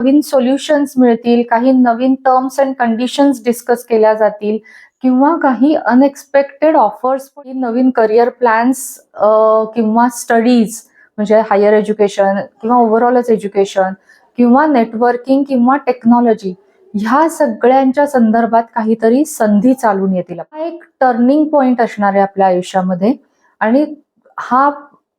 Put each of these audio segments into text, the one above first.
नवीन solutions मिळतील काही नवीन टर्म्स अँड कंडिशन्स डिस्कस केल्या जातील किंवा काही अनएक्सपेक्टेड ऑफर्स नवीन करिअर प्लॅन्स किंवा स्टडीज म्हणजे हायर एज्युकेशन किंवा ओव्हरऑलच एज्युकेशन किंवा नेटवर्किंग किंवा टेक्नॉलॉजी ह्या सगळ्यांच्या संदर्भात काहीतरी संधी चालून येतील. हा एक टर्निंग पॉइंट असणार आहे आपल्या आयुष्यामध्ये. आणि हा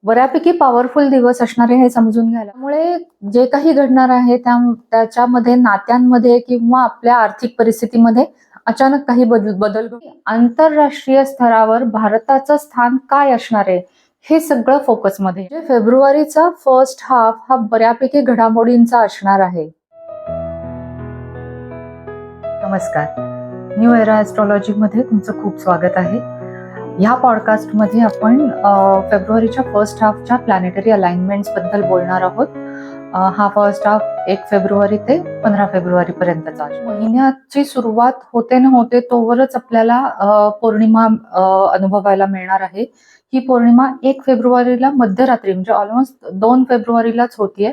बऱ्यापैकी पॉवरफुल दिवस असणारे हे समजून घ्यायला. त्यामुळे जे काही घडणार आहे त्या त्याच्यामध्ये नात्यांमध्ये किंवा आपल्या आर्थिक परिस्थितीमध्ये अचानक काही बदल बदल आंतरराष्ट्रीय स्तरावर भारताचं स्थान काय असणार आहे हे सगळं फोकसमध्ये म्हणजे फेब्रुवारीचा फर्स्ट हाफ हा बऱ्यापैकी घडामोडींचा असणार आहे. नमस्कार. न्यू एरा ॲस्ट्रॉलॉजी मध्ये तुमचं खूप स्वागत आहे. ह्या पॉडकास्टमध्ये आपण फेब्रुवारीच्या फर्स्ट हाफच्या प्लॅनेटरी अलाइनमेंट्सबद्दल बोलणार आहोत. हा फर्स्ट हाफ एक फेब्रुवारी ते पंधरा फेब्रुवारीपर्यंतचा महिन्याची सुरुवात होते न होते तोवरच आपल्याला पौर्णिमा अनुभवायला मिळणार आहे. ही पौर्णिमा एक फेब्रुवारीला मध्यरात्री म्हणजे ऑलमोस्ट दोन फेब्रुवारीलाच होतीये.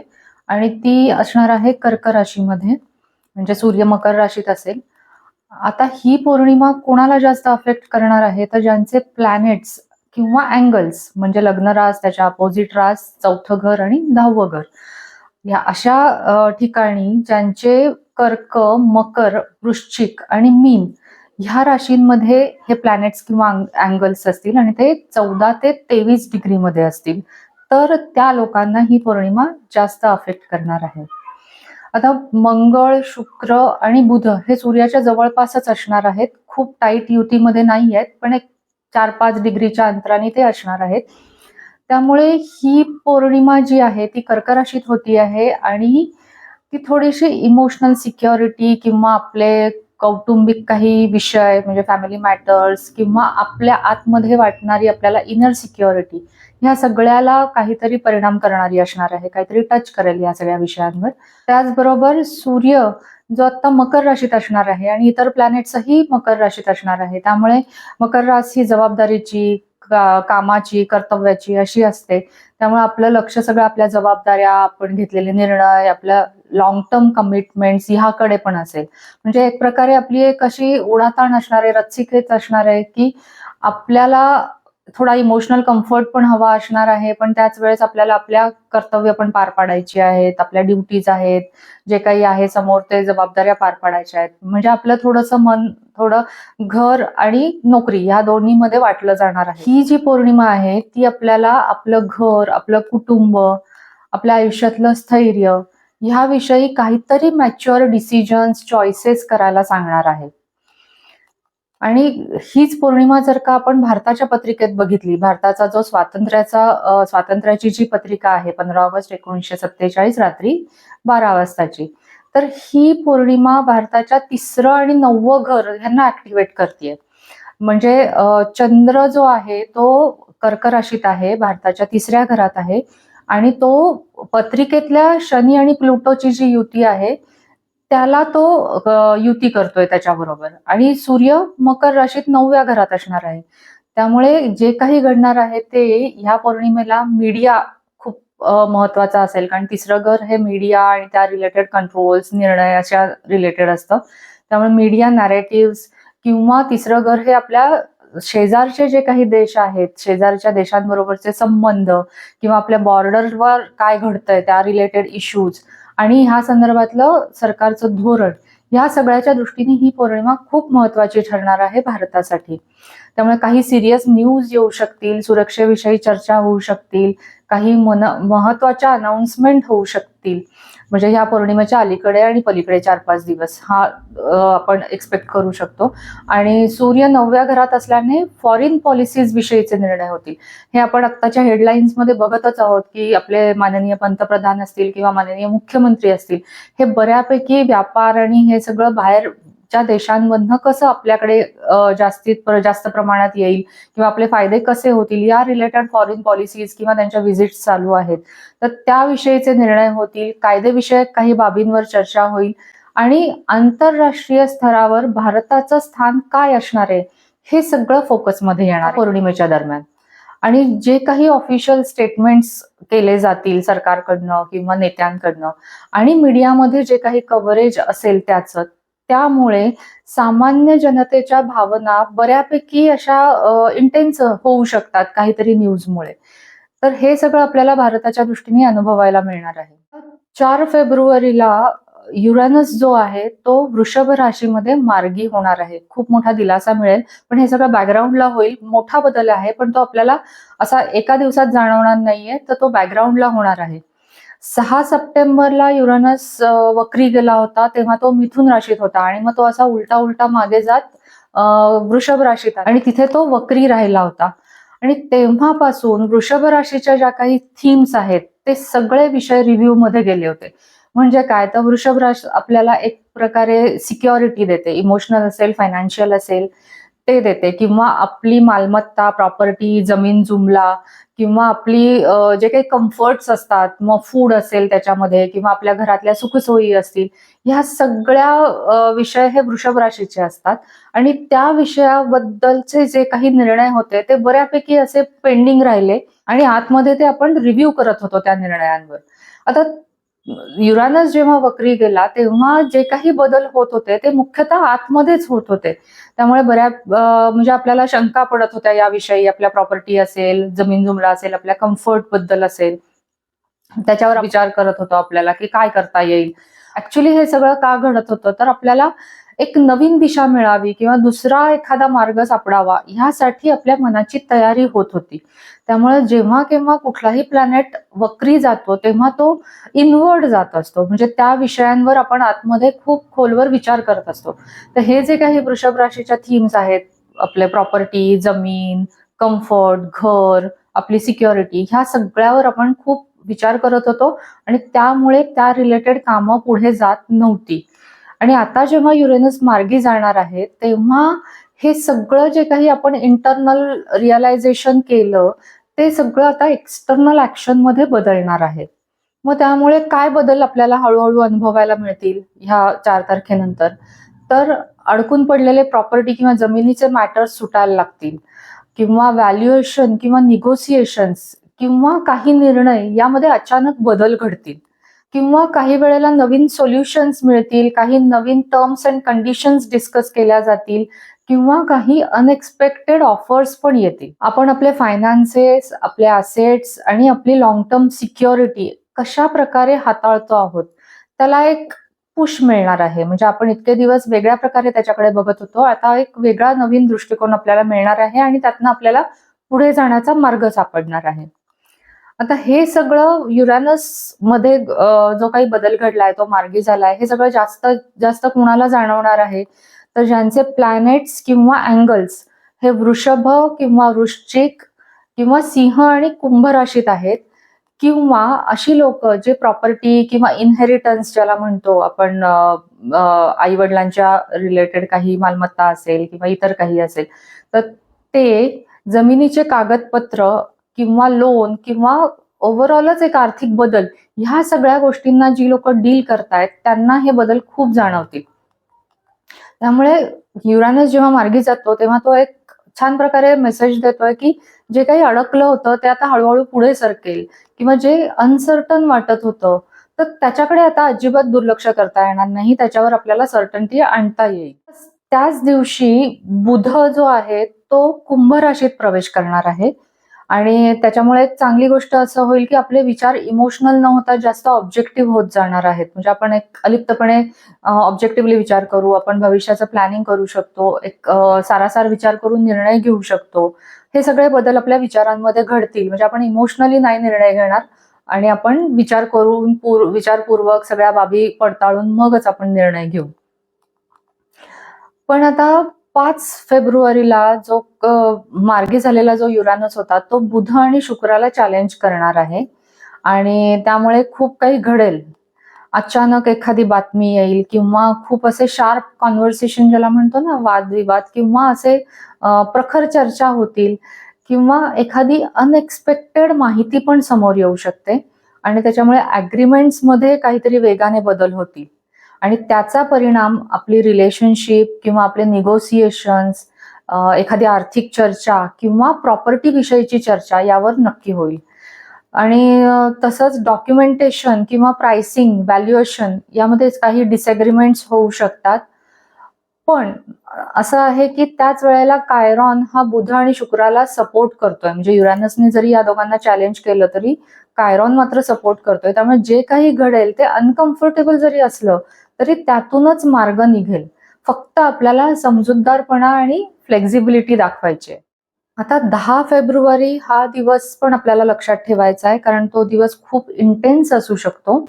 आणि ती असणार आहे कर्क राशीमध्ये म्हणजे सूर्य मकर राशीत असेल. आता ही पौर्णिमा कोणाला जास्त अफेक्ट करणार आहे? तर ज्यांचे प्लॅनेट्स किंवा अँगल्स म्हणजे लग्न रास त्याच्या अपोजिट रास चौथं घर आणि दहावं घर या अशा ठिकाणी ज्यांचे कर्क मकर वृश्चिक आणि मीन ह्या राशींमध्ये हे प्लॅनेट्स किंवा अँगल्स असतील आणि ते चौदा ते तेवीस डिग्रीमध्ये असतील तर त्या लोकांना ही पौर्णिमा जास्त अफेक्ट करणार आहे. आता मंगळ शुक्र आणि बुध हे सूर्याच्या जवळपासच असणार आहेत. खूप टाईट युतीमध्ये नाही आहेत पण एक चार पाच डिग्रीच्या अंतराने ते असणार आहेत. त्यामुळे ही पौर्णिमा जी आहे ती कर्कराशीत होती आहे आणि ती थोडीशी इमोशनल सिक्युरिटी किंवा आपले कौटुंबिक काही विषय म्हणजे फॅमिली मॅटर्स किंवा आपल्या आतमध्ये वाटणारी आपल्याला इनर सिक्युरिटी ह्या सगळ्याला काहीतरी परिणाम करणारी असणार आहे काहीतरी टच करेल या सगळ्या विषयांवर. त्याचबरोबर सूर्य जो आता मकर राशीत असणार आहे आणि इतर प्लॅनेट्सही मकर राशीत असणार आहे त्यामुळे मकर रास ही जबाबदारीची कामाची कर्तव्याची अशी असते. त्यामुळे आपलं लक्ष सगळं आपल्या जबाबदाऱ्या आपण घेतलेले निर्णय आपल्या लॉंग टर्म कमिटमेंट्स ह्याकडे पण असेल. म्हणजे एक प्रकारे आपली एक अशी ओढाताण असणार आहे रच्चिकेच असणार आहे की आपल्याला थोडा इमोशनल कम्फर्ट पण हवा असणार आहे पण त्याच वेळेस आपल्याला आपल्या कर्तव्य पण पार पाडायची आहेत आपल्या ड्युटीज आहेत जे काही आहे समोर ते जबाबदाऱ्या पार पाडायच्या आहेत. म्हणजे आपलं थोडंसं मन थोडं घर आणि नोकरी ह्या दोन्हीमध्ये वाटलं जाणार आहे. ही जी पौर्णिमा आहे ती आपल्याला आपलं घर आपलं कुटुंब आपल्या आयुष्यातलं स्थैर्य ह्याविषयी काहीतरी मॅच्युअर डिसिजन्स चॉईसेस करायला सांगणार आहे. आणि हीच पौर्णिमा जर का आपण भारताच्या पत्रिकेत बघितली भारताचा जो स्वातंत्र्याचा स्वातंत्र्याची जी पत्रिका आहे पंधरा ऑगस्ट एकोणीसशे सत्तेचाळीस रात्री बारा वाजताची तर ही पौर्णिमा भारताच्या तिसरं आणि नववं घर ह्यांना ऍक्टिव्हेट करते म्हणजे चंद्र जो आहे तो कर्क राशीत आहे भारताच्या तिसऱ्या घरात आहे आणि तो पत्रिकेतल्या शनी आणि प्लुटोची जी युती आहे त्याला तो युती करतोय त्याच्याबरोबर. आणि सूर्य मकर राशीत नवव्या घरात असणार आहे. त्यामुळे जे काही घडणार आहे ते ह्या पौर्णिमेला मीडिया खूप महत्त्वाचा असेल. कारण तिसरं घर हे मीडिया आणि त्या रिलेटेड कंट्रोल्स निर्णय अशा रिलेटेड असतं. त्यामुळे मीडिया नॅरेटिव्ह किंवा तिसरं घर हे आपल्या शेजारचे जे काही देश आहेत शेजारच्या देशांबरोबरचे संबंध किंवा आपल्या बॉर्डरवर काय घडतंय त्या रिलेटेड इश्यूज आणि ह्या संदर्भातलं सरकारचं धोरण ह्या सगळ्याच्या दृष्टीने ही पौर्णिमा खूप महत्वाची ठरणार आहे भारतासाठी. त्यामुळे काही सिरियस न्यूज येऊ शकतील सुरक्षेविषयी चर्चा होऊ शकतील काही मन महत्त्वाच्या अनाउन्समेंट होऊ शकतील. म्हणजे ह्या पौर्णिमेच्या अलीकडे आणि पलीकडे चार पाच दिवस हा आपण एक्सपेक्ट करू शकतो. आणि सूर्य नवव्या घरात असल्याने फॉरेन पॉलिसीज विषयीचे निर्णय होतील. हे आपण आत्ताच्या हेडलाईन्समध्ये बघतच आहोत की आपले माननीय पंतप्रधान असतील किंवा माननीय मुख्यमंत्री असतील हे बऱ्यापैकी व्यापार आणि हे सगळं बाहेर च्या देशांमधनं कसं आपल्याकडे जास्तीत जास्त प्रमाणात येईल किंवा आपले फायदे कसे होतील या रिलेटेड फॉरेन पॉलिसीज किंवा त्यांच्या व्हिजिट चालू आहेत. तर त्याविषयीचे निर्णय होतील कायदेविषयक काही बाबींवर चर्चा होईल आणि आंतरराष्ट्रीय स्तरावर भारताचं स्थान काय असणार आहे हे सगळं फोकसमध्ये येणार पौर्णिमेच्या दरम्यान. आणि जे काही ऑफिशियल स्टेटमेंट्स केले जातील सरकारकडनं किंवा नेत्यांकडनं आणि मीडियामध्ये जे काही कव्हरेज असेल त्याचं त्यामुळे सामान्य जनतेच्या भावना बऱ्यापैकी अशा इंटेन्स होऊ शकतात काहीतरी न्यूजमुळे तर हे सगळं आपल्याला भारताच्या दृष्टीने अनुभवायला मिळणार आहे. चार फेब्रुवारीला युरानस जो आहे तो वृषभ राशीमध्ये मार्गी होणार आहे. खूप मोठा दिलासा मिळेल पण हे सगळं बॅकग्राऊंडला होईल. मोठा बदल आहे पण तो आपल्याला असा एका दिवसात जाणवणार नाहीये तर तो बॅकग्राऊंडला होणार आहे. सहा सप्टेंबरला युरानस वक्री गेला होता तेव्हा तो मिथुन राशीत होता आणि मग तो असा उलटा उलटा मागे जात वृषभ राशीत आणि तिथे तो वक्री राहिला होता. आणि तेव्हापासून वृषभ राशीच्या ज्या काही थीम्स आहेत ते सगळे विषय रिव्ह्यू मध्ये गेले होते. म्हणजे काय? तर वृषभ राशी आपल्याला एक प्रकारे सिक्युरिटी देते. इमोशनल असेल फायनान्शियल असेल ते देते. किंवा आपली मालमत्ता प्रॉपर्टी जमीन जुमला किंवा आपली जे काही कम्फर्ट्स असतात मग फूड असेल त्याच्यामध्ये किंवा आपल्या घरातल्या सुखसोयी असतील ह्या सगळ्या विषय हे वृषभ राशीचे असतात. आणि त्या विषयाबद्दलचे जे काही निर्णय होते ते बऱ्यापैकी असे पेंडिंग राहिले आणि आतमध्ये ते आपण रिव्ह्यू करत होतो त्या निर्णयांवर. आता युरानस जेव्हा वक्री गेला तेव्हा जे काही बदल होत होते ते मुख्यतः आतमध्येच होत होते. त्यामुळे बऱ्या म्हणजे आपल्याला शंका पडत होत्या याविषयी आपल्या प्रॉपर्टी असेल जमीन जुमला असेल आपल्या कम्फर्टबद्दल असेल. त्याच्यावर विचार करत होतो आपल्याला की काय करता येईल. ऍक्च्युली हे सगळं का घडत होतं? तर आपल्याला एक नवीन दिशा मिळावी किंवा दुसरा एखादा मार्ग सापडावा ह्यासाठी आपल्या मनाची तयारी होत होती. त्यामुळे जेव्हा केव्हा कुठलाही प्लॅनेट वक्री जातो तेव्हा तो इनवर्ड जात असतो. म्हणजे त्या विषयांवर आपण आतमध्ये खूप खोलवर विचार करत असतो. तर हे जे काही वृषभ राशीच्या थीम्स आहेत आपले प्रॉपर्टी जमीन कम्फर्ट घर आपली सिक्युरिटी ह्या सगळ्यावर आपण खूप विचार करत होतो आणि त्यामुळे त्या रिलेटेड कामं पुढे जात नव्हती. आणि आता जेव्हा युरेनस मार्गी जाणार आहे तेव्हा हे सगळं जे काही आपण इंटरनल रिअलायझेशन केलं ते सगळं आता एक्सटर्नल ऍक्शनमध्ये बदलणार आहे. मग त्यामुळे काय बदल आपल्याला हळूहळू अनुभवायला मिळतील ह्या चार तारखेनंतर? तर अडकून पडलेले प्रॉपर्टी किंवा जमिनीचे मॅटर्स सुटायला लागतील. किंवा व्हॅल्युएशन किंवा निगोसिएशन्स किंवा काही निर्णय यामध्ये अचानक बदल घडतील. किंवा काही वेळेला नवीन सोल्युशन्स मिळतील काही नवीन टर्म्स अँड कंडिशन्स डिस्कस केल्या जातील किंवा काही अनएक्सपेक्टेड ऑफर्स पण येतील. आपण आपले फायनान्सेस आपले असेट्स आणि आपली लॉंग टर्म सिक्युरिटी कशा प्रकारे हाताळतो आहोत त्याला एक पुश मिळणार आहे. म्हणजे आपण इतके दिवस वेगळ्या प्रकारे त्याच्याकडे बघत होतो आता एक वेगळा नवीन दृष्टिकोन आपल्याला मिळणार आहे आणि त्यातनं आपल्याला पुढे जाण्याचा मार्ग सापडणार आहे. आता हे सगळं युरॅनसमध्ये जो काही बदल घडलाय तो मार्गी झालाय हे सगळं जास्त जास्त कुणाला जाणवणार आहे? तर ज्यांचे प्लॅनेट्स किंवा अँगल्स हे वृषभ किंवा वृश्चिक किंवा सिंह आणि कुंभ राशीत आहेत किंवा अशी लोक जे प्रॉपर्टी किंवा इनहेरिटन्स ज्याला म्हणतो आपण आई वडिलांच्या रिलेटेड काही मालमत्ता असेल किंवा इतर काही असेल तर ते जमिनीचे कागदपत्र किंवा लोन किंवा ओव्हरऑलच एक आर्थिक बदल ह्या सगळ्या गोष्टींना जी लोक डील करतायत त्यांना हे बदल खूप जाणवतील. त्यामुळे युरानस जेव्हा मार्गी जातो तेव्हा तो एक छान प्रकारे मेसेज देतोय की जे काही अडकलं होतं ते आता हळूहळू पुढे सरकेल. किंवा जे अनसर्टन वाटत होतं तर त्याच्याकडे आता अजिबात दुर्लक्ष करता येणार नाही. त्याच्यावर आपल्याला सर्टन्टी आणता येईल. त्याच दिवशी बुध जो आहे तो कुंभ राशीत प्रवेश करणार आहे. आणि त्याच्यामुळे एक चांगली गोष्ट असं होईल की आपले विचार इमोशनल न होता जास्त ऑब्जेक्टिव्ह होत जाणार आहेत. म्हणजे आपण एक अलिप्तपणे ऑब्जेक्टिव्हली विचार करू आपण भविष्याचं प्लॅनिंग करू शकतो एक सारासार विचार करून निर्णय घेऊ शकतो. हे सगळे बदल आपल्या विचारांमध्ये घडतील. म्हणजे आपण इमोशनली नाही निर्णय घेणार आणि आपण विचार करून पूर विचारपूर्वक सगळ्या बाबी पडताळून मगच आपण निर्णय घेऊ. पण आता पाच फेब्रुवारीला जो मार्गी झालेला जो युरानस होता तो बुध आणि शुक्राला चॅलेंज करणार आहे. आणि त्यामुळे खूप काही घडेल. अचानक एखादी बातमी येईल किंवा खूप असे शार्प कॉन्व्हर्सेशन ज्याला म्हणतो ना वादविवाद किंवा असे प्रखर चर्चा होतील किंवा एखादी अनएक्सपेक्टेड माहिती पण समोर येऊ शकते. आणि त्याच्यामुळे अग्रीमेंट्समध्ये काहीतरी वेगाने बदल होतील. आणि त्याचा परिणाम आपली रिलेशनशिप किंवा आपले निगोसिएशन्स एखादी आर्थिक चर्चा किंवा प्रॉपर्टी विषयीची चर्चा यावर नक्की होईल. आणि तसंच डॉक्युमेंटेशन किंवा प्राइसिंग व्हॅल्युएशन यामध्ये काही डिसएग्रीमेंट्स होऊ शकतात. पण असं आहे की त्याच वेळेला कायरॉन हा बुध आणि शुक्राला सपोर्ट करतोय. म्हणजे युरॅनसने जरी या दोघांना चॅलेंज केलं तरी कायरॉन मात्र सपोर्ट करतोय. त्यामुळे जे काही घडेल ते अनकम्फर्टेबल जरी असलं तरी त्यातूनच मार्ग निघेल. फक्त आपल्याला समजूतदारपणा आणि फ्लेक्झिबिलिटी दाखवायची आता दहा फेब्रुवारी हा दिवस पण आपल्याला लक्षात ठेवायचा आहे कारण तो दिवस खूप इंटेन्स असू शकतो.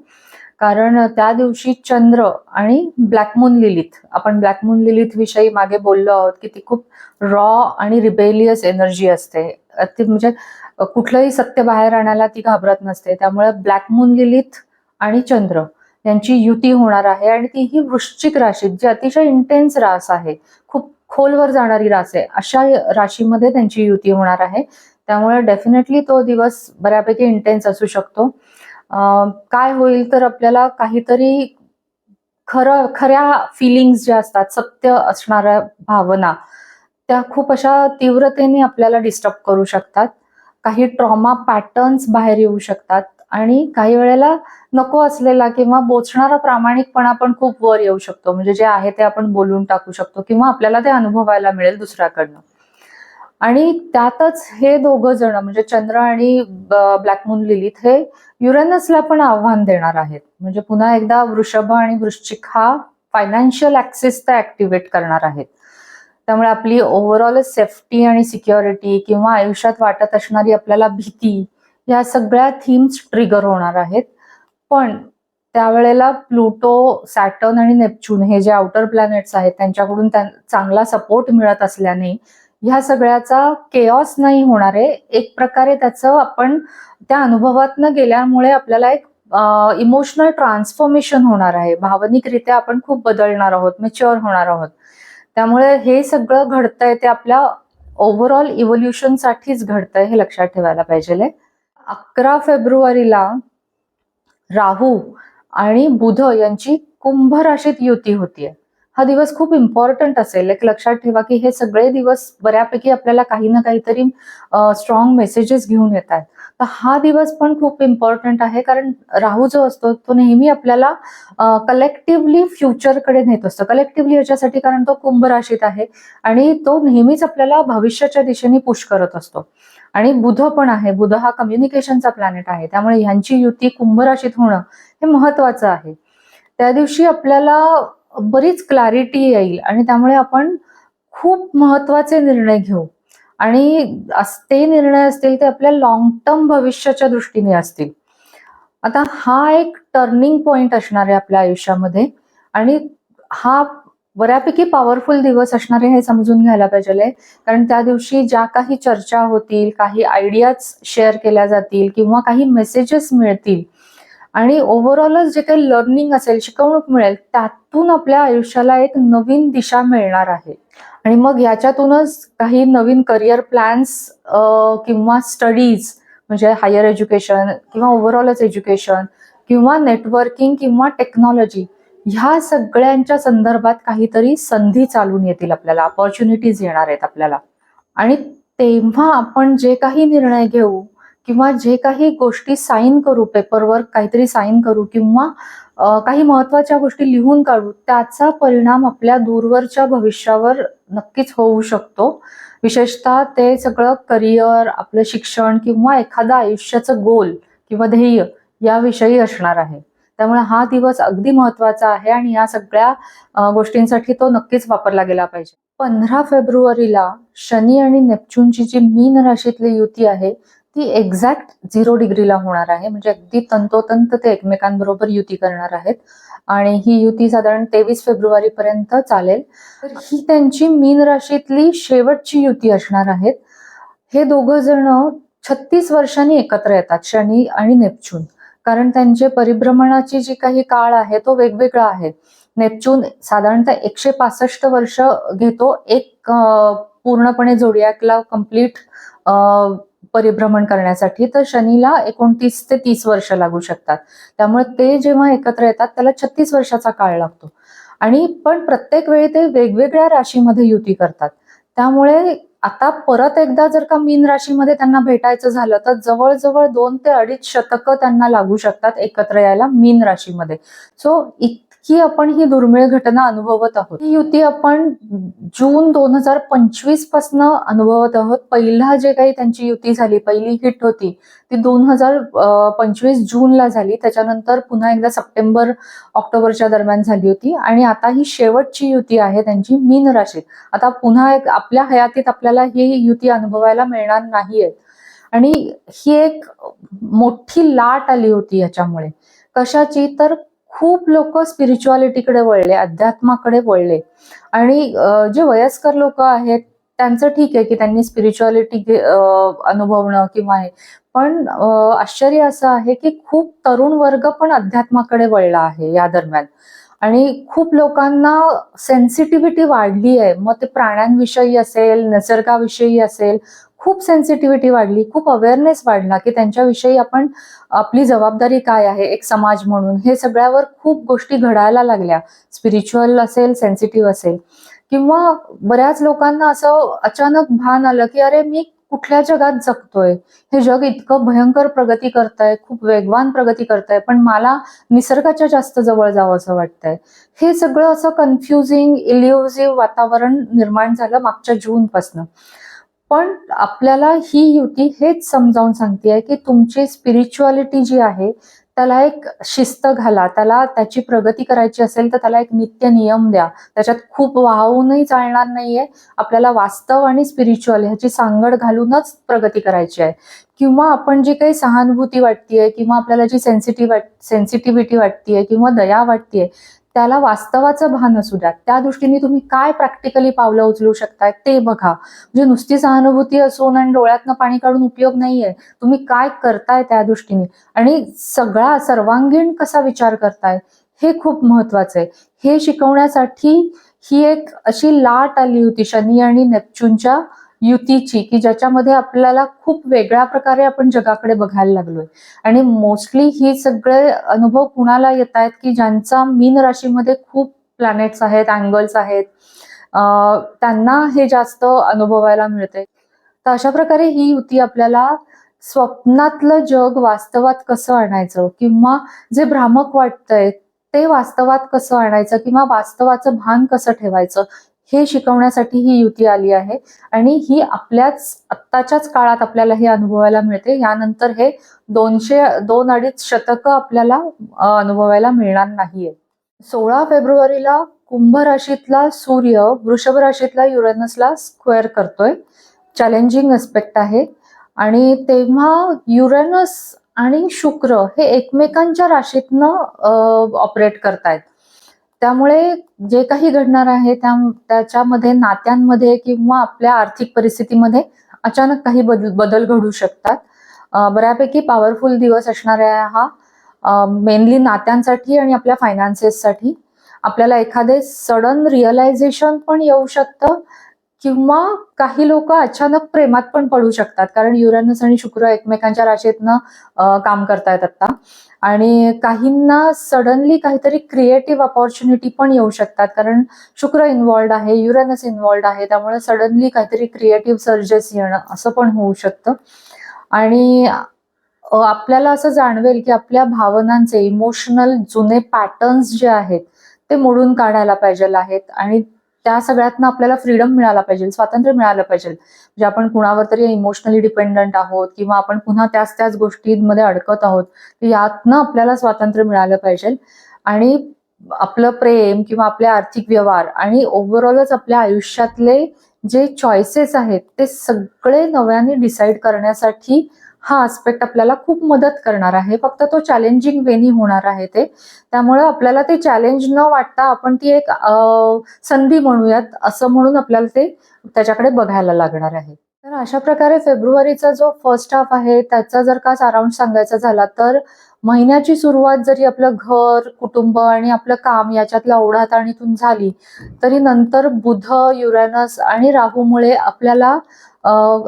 कारण त्या दिवशी चंद्र आणि ब्लॅकमून लिलित आपण ब्लॅकमून लिलित विषयी मागे बोललो आहोत की ती खूप रॉ आणि रिबेलियस एनर्जी असते. ती म्हणजे कुठलंही सत्य बाहेर आणायला ती घाबरत नसते. त्यामुळे ब्लॅकमून लिलित आणि चंद्र यांची युती होणार आहे आणि ती ही वृश्चिक राशीत जी अतिशय इंटेन्स रास आहे खूप खोलवर जाणारी रास आहे अशा राशीमध्ये त्यांची युती होणार आहे. त्यामुळे डेफिनेटली तो दिवस बऱ्यापैकी इंटेन्स असू शकतो. काय होईल तर आपल्याला काहीतरी खरं खऱ्या फिलिंग्स ज्या असतात सत्य असणाऱ्या भावना त्या खूप अशा तीव्रतेने आपल्याला डिस्टर्ब करू शकतात. काही ट्रॉमा पॅटर्न्स बाहेर येऊ शकतात. आणि काही वेळेला नको असलेला किंवा बोचणारा प्रामाणिकपणा पण खूप वर येऊ शकतो. म्हणजे जे आहे ते आपण बोलून टाकू शकतो किंवा आपल्याला ते अनुभवायला मिळेल दुसऱ्याकडनं. आणि त्यातच हे दोघं जण म्हणजे चंद्र आणि ब्लॅकमून लिलित हे युरेनसला पण आव्हान देणार आहेत. म्हणजे पुन्हा एकदा वृषभ आणि वृश्चिक हा फायनान्शियल ऍक्सेस तर ऍक्टिव्हेट करणार आहेत. त्यामुळे आपली ओव्हरऑल सेफ्टी आणि सिक्युरिटी किंवा आयुष्यात वाटत असणारी आपल्याला भीती या सगळ्या थीम्स ट्रिगर होणार आहेत. पण त्यावेळेला प्लुटो सॅटर्न आणि नेपच्यून हे जे आउटर प्लॅनेट्स आहेत त्यांच्याकडून चांगला सपोर्ट मिळत असल्याने ह्या सगळ्याचा केऑस नाही होणार आहे. एक प्रकारे त्याचं आपण त्या अनुभवातनं गेल्यामुळे आपल्याला एक इमोशनल ट्रान्सफॉर्मेशन होणार आहे. भावनिकरित्या आपण खूप बदलणार आहोत मेच्युअर होणार आहोत. त्यामुळे हे सगळं घडतंय ते आपल्या ओव्हरऑल इव्होल्युशन साठीच घडतंय हे लक्षात ठेवायला पाहिजे. अकरा फेब्रुवारीला राहू आणि बुध यांची कुंभ राशीत युती होतीये. हा दिवस खूप इम्पॉर्टंट असेल. एक लक्षात ठेवा की हे सगळे दिवस बऱ्यापैकी आपल्याला काही ना काहीतरी स्ट्रॉंग मेसेजेस घेऊन येत आहेत तर हा दिवस पण खूप इम्पॉर्टंट आहे कारण राहू जो असतो तो नेहमी आपल्याला कलेक्टिव्हली फ्युचरकडे नेत असतो. कलेक्टिव्हली याच्यासाठी कारण तो कुंभ राशीत आहे आणि तो नेहमीच आपल्याला भविष्याच्या दिशेने पुश करत असतो. आणि बुध पण आहे. बुध हा कम्युनिकेशनचा प्लॅनेट आहे. त्यामुळे ह्यांची युती कुंभ राशीत होणं हे महत्वाचं आहे. त्या दिवशी आपल्याला बरीच क्लॅरिटी येईल आणि त्यामुळे आपण खूप महत्त्वाचे निर्णय घेऊ. आणि ते निर्णय असतील ते आपल्या लॉंग टर्म भविष्याच्या दृष्टीने असतील. आता हा एक टर्निंग पॉइंट असणार आहे आपल्या आयुष्यामध्ये. आणि हा बऱ्यापैकी पॉवरफुल दिवस असणारे हे समजून घ्यायला पाहिजे कारण त्या दिवशी ज्या काही चर्चा होतील काही आयडियाज शेअर केल्या जातील किंवा काही मेसेजेस मिळतील आणि ओव्हरऑलच जे काही लर्निंग असेल शिकवणूक मिळेल त्यातून आपल्या आयुष्याला एक नवीन दिशा मिळणार आहे. आणि मग याच्यातूनच काही नवीन करिअर प्लॅन्स किंवा स्टडीज म्हणजे हायर एज्युकेशन किंवा ओव्हरऑलच एज्युकेशन किंवा नेटवर्किंग किंवा टेक्नॉलॉजी ह्या सगळ्यांच्या संदर्भात काहीतरी संधी चालून येतील आपल्याला. अपॉर्च्युनिटीज येणार आहेत आपल्याला. आणि तेव्हा आपण जे काही निर्णय घेऊ किंवा जे काही गोष्टी साईन करू पेपरवर काहीतरी साईन करू किंवा काही महत्त्वाच्या गोष्टी लिहून काढू त्याचा परिणाम आपल्या दूरवरच्या भविष्यावर नक्कीच होऊ शकतो. विशेषतः ते सगळं करिअर आपलं शिक्षण किंवा एखादं आयुष्याचं गोल किंवा ध्येय याविषयी असणार आहे. त्यामुळे हा दिवस अगदी महत्त्वाचा आहे आणि या सगळ्या गोष्टींसाठी तो नक्कीच वापरला गेला पाहिजे. पंधरा फेब्रुवारीला शनी आणि नेपच्यूनची जी मीन राशीतली युती आहे ती एक्झॅक्ट झिरो डिग्रीला होणार आहे. म्हणजे अगदी तंतोतंत ते एकमेकांबरोबर युती करणार आहेत. आणि ही युती साधारण तेवीस फेब्रुवारी पर्यंत चालेल. तर ही त्यांची मीन राशीतली शेवटची युती असणार आहेत. हे दोघं जण छत्तीस वर्षांनी एकत्र येतात शनी आणि नेपच्यून. कारण त्यांचे परिभ्रमणाची जी काही काळ आहे तो वेगवेगळा आहे. नेपच्यून साधारणतः एकशे पासष्ट वर्ष घेतो. एक पूर्णपणे जोडियाकला कंप्लीट परिभ्रमण करण्यासाठी. तर शनीला एकोणतीस ते तीस वर्ष लागू शकतात. त्यामुळे ते जेव्हा एकत्र येतात त्याला छत्तीस वर्षाचा काळ लागतो. आणि पण प्रत्येक वेळी ते वेगवेगळ्या राशीमध्ये युती करतात. त्यामुळे आता परत एकदा जर का मीन राशीमध्ये त्यांना भेटायचं झालं तर जवळजवळ दोन ते अडीच शतकं त्यांना लागू शकतात एकत्र यायला मीन राशीमध्ये. सो ही आपण ही दुर्मिळ घटना अनुभवत आहोत. ही युती आपण जून दोन हजार पंचवीस पासन अनुभवत आहोत. पहिला जे काही त्यांची युती झाली पहिली हिट होती ती दोन हजार पंचवीस जूनला झाली. त्याच्यानंतर पुन्हा एकदा सप्टेंबर ऑक्टोबरच्या दरम्यान झाली होती. आणि आता ही शेवटची युती आहे त्यांची मीन राशीत आता पुन्हा एक आपल्या हयातीत आपल्याला ही युती अनुभवायला मिळणार नाहीये आणि ही एक मोठी लाट आली होती याच्यामुळे. कशाची? तर खूप लोक स्पिरिच्युअलिटीकडे वळले अध्यात्माकडे वळले. आणि जे वयस्कर लोक आहेत त्यांचं ठीक आहे की त्यांनी स्पिरिच्युअलिटी अनुभवणं किंवा हे. पण आश्चर्य असं आहे की खूप तरुण वर्ग पण अध्यात्माकडे वळला आहे या दरम्यान. आणि खूप लोकांना सेन्सिटिव्हिटी वाढली आहे. मग ते प्राण्यांविषयी असेल निसर्गाविषयी असेल खूप सेन्सिटिव्हिटी वाढली खूप अवेअरनेस वाढला की त्यांच्याविषयी आपण आपली जबाबदारी काय आहे एक समाज म्हणून हे सगळ्यावर खूप गोष्टी घडायला लागल्या. स्पिरिच्युअल असेल सेन्सिटिव्ह असेल. किंवा बऱ्याच लोकांना असं अचानक भान आलं की अरे मी कुठल्या जगात जगतोय? हे जग इतकं भयंकर प्रगती करतंय खूप वेगवान प्रगती करतंय पण मला निसर्गाच्या जास्त जवळ जावं असं वाटतंय. हे सगळं असं कन्फ्युजिंग इल्युझिव्ह वातावरण निर्माण झालं मागच्या जूनपासून. पण आपल्याला ही युती हेच समजावून सांगते की तुमची स्पिरिच्युअलिटी जी आहे त्याला एक शिस्त घाला. त्याला त्याची प्रगती करायची असेल तर त्याला एक नित्य नियम द्या. त्याच्यात खूप वाहूनही चालणार नाहीये. आपल्याला वास्तव आणि स्पिरिच्युअल ह्याची सांगड घालूनच प्रगती करायची आहे. किंवा आपण जी काही सहानुभूती वाटतेय किंवा आपल्याला जी सेन्सिटिव्ह सेन्सिटिव्हिटी वाटतेय किंवा दया वाटतेय त्याला वास्तवाचं भान असू द्या. त्या दृष्टीने तुम्ही काय प्रॅक्टिकली पावलं उचलू शकताय ते बघा. म्हणजे नुसती सहानुभूती असून आणि डोळ्यातनं पाणी काढून उपयोग नाहीये. तुम्ही काय करताय त्या दृष्टीने? आणि सगळा सर्वांगीण कसा विचार करताय? हे खूप महत्वाचं आहे. हे शिकवण्यासाठी ही एक अशी लाट आली होती शनी आणि नेपच्यूनच्या युतीची की ज्याच्यामध्ये आपल्याला खूप वेगळ्या प्रकारे आपण जगाकडे बघायला लागलोय. आणि मोस्टली ही सगळे अनुभव कुणाला येत आहेत की ज्यांचा मीन राशीमध्ये खूप प्लॅनेट्स आहेत अँगल्स आहेत त्यांना हे जास्त अनुभवायला मिळते तर अशा प्रकारे ही युती आपल्याला स्वप्नातलं जग वास्तवात कसं आणायचं किंवा जे भ्रामक वाटतंय ते वास्तवात कसं आणायचं किंवा वास्तवाचं भान कसं ठेवायचं हे शिकवण्यासाठी ही युती आली आहे. आणि ही आपल्याच आत्ताच्याच काळात आपल्याला हे अनुभवायला मिळते. यानंतर हे दोनशे दोन अडीच शतकं आपल्याला अनुभवायला मिळणार नाहीये. सोळा फेब्रुवारीला कुंभ राशीतला सूर्य वृषभ राशीतला युरेनसला स्क्वेअर करतोय. चॅलेंजिंग एस्पेक्ट आहे. आणि तेव्हा युरेनस आणि शुक्र हे एकमेकांच्या राशीतनं ऑपरेट करतायत. त्यामुळे जे काही घडणार आहे त्या त्याच्यामध्ये नात्यांमध्ये किंवा आपल्या आर्थिक परिस्थितीमध्ये अचानक काही बदल बदल घडू शकतात. बऱ्यापैकी पॉवरफुल दिवस असणार आहे हा मेनली नात्यांसाठी आणि आपल्या फायनान्सेससाठी आपल्याला एखादे सडन रिअलायझेशन पण येऊ शकतं. किंवा काही लोक अचानक प्रेमात पण पडू शकतात कारण युरेनस आणि शुक्र एकमेकांच्या राशीतनं काम करतायत आता. आणि काहींना सडनली काहीतरी क्रिएटिव्ह अपॉर्च्युनिटी पण येऊ शकतात कारण शुक्र इन्वॉल्ड आहे युरानस इन्वॉल्ड आहे त्यामुळे सडनली काहीतरी क्रिएटिव्ह सर्जेस येणं असं पण होऊ शकतं. आणि आपल्याला असं जाणवेल की आपल्या भावनांचे इमोशनल जुने पॅटर्न्स जे आहेत ते मोडून काढायला पाहिजे आहेत. आणि त्या सगळ्यातनं आपल्याला फ्रीडम मिळाला पाहिजे स्वातंत्र्य मिळालं पाहिजे. म्हणजे आपण कुणावर तरी इमोशनली डिपेंडंट आहोत किंवा आपण पुन्हा त्याच त्याच गोष्टींमध्ये अडकत आहोत यातनं आपल्याला स्वातंत्र्य मिळालं पाहिजे. आणि आपलं प्रेम किंवा आपले आर्थिक व्यवहार आणि ओव्हरऑलच आपल्या आयुष्यातले जे चॉईसेस आहेत ते सगळे नव्याने डिसाईड करण्यासाठी हा आस्पेक्ट आपल्याला खूप मदत करणार आहे. फक्त तो चॅलेंजिंग वेनी होणार आहे ते. त्यामुळे आपल्याला ते चॅलेंज न वाटता आपण ती एक संधी म्हणूयात असं म्हणून आपल्याला ते त्याच्याकडे बघायला लागणार आहे. तर अशा प्रकारे फेब्रुवारीचा जो फर्स्ट हाफ आहे त्याचा जर का सारांश सांगायचा झाला तर महिन्याची सुरुवात जरी आपलं घर कुटुंब आणि आपलं काम याच्यातल्या ओढाताणीतून झाली तरी नंतर बुध युरॅनस आणि राहूमुळे आपल्याला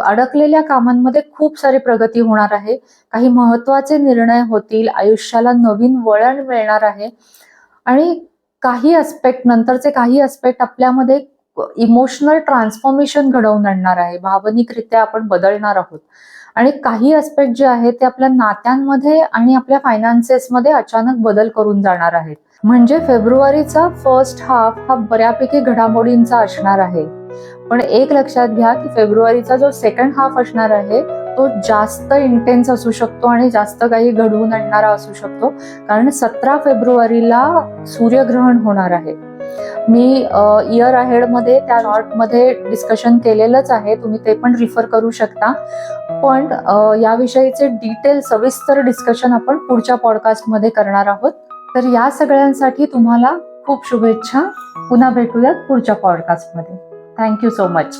अडकलेल्या कामांमध्ये खूप सारी प्रगती होणार आहे. काही महत्त्वाचे निर्णय होतील आयुष्याला नवीन वळण मिळणार आहे. आणि काही अस्पेक्ट नंतरचे काही अस्पेक्ट आपल्यामध्ये इमोशनल ट्रान्सफॉर्मेशन घडवून आणणार आहे. भावनिकरित्या आपण बदलणार आहोत. आणि काही अस्पेक्ट जे आहेत ते आपल्या नात्यांमध्ये आणि आपल्या फायनान्सेसमध्ये अचानक बदल करून जाणार आहेत. म्हणजे फेब्रुवारीचा फर्स्ट हाफ हा बऱ्यापैकी घडामोडींचा असणार आहे. पण एक लक्षात घ्या की फेब्रुवारीचा जो सेकंड हाफ असणार आहे तो जास्त इंटेन्स असू शकतो आणि जास्त काही घडवून आणणारा असू शकतो. कारण सतरा फेब्रुवारीला सूर्यग्रहण होणार आहे. मी इयर अहेडमध्ये त्या नॉटमध्ये डिस्कशन केलेलंच आहे. तुम्ही ते पण रिफर करू शकता. पण याविषयीचे डिटेल सविस्तर डिस्कशन आपण पुढच्या पॉडकास्टमध्ये करणार आहोत. तर या सगळ्यांसाठी तुम्हाला खूप शुभेच्छा. पुन्हा भेटूयात पुढच्या पॉडकास्टमध्ये थँक्यू सो मच